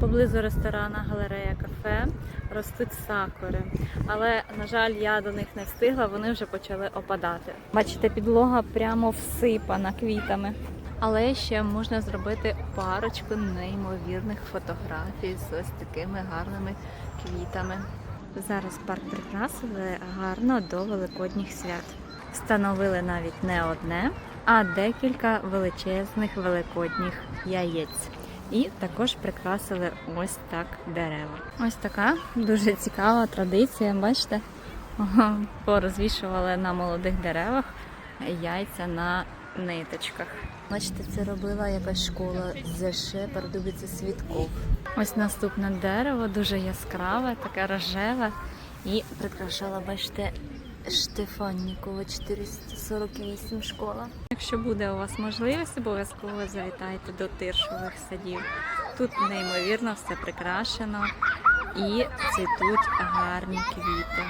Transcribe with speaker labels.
Speaker 1: Поблизу ресторана галерея кафе ростуть сакури, але на жаль, я до них не встигла. Вони вже почали опадати. Бачите, підлога прямо всипана квітами. Але ще можна зробити парочку неймовірних фотографій з ось такими гарними квітами. Зараз парк прикрасили гарно до великодніх свят. Встановили навіть не одне, а декілька величезних великодніх яєць. І також прикрасили ось так дерева. Ось така дуже цікава традиція. Бачите, порозвішували на молодих деревах яйця на ниточках. Бачите, це робила якась школа ЗШ Пардубиця Світков. Ось наступне дерево, дуже яскраве, таке рожеве. І прикрашала, бачите, Штефаннікова 448 школа. Якщо буде у вас можливість, обов'язково завітайте до тиршових садів. Тут неймовірно все прикрашено і цвітуть гарні квіти.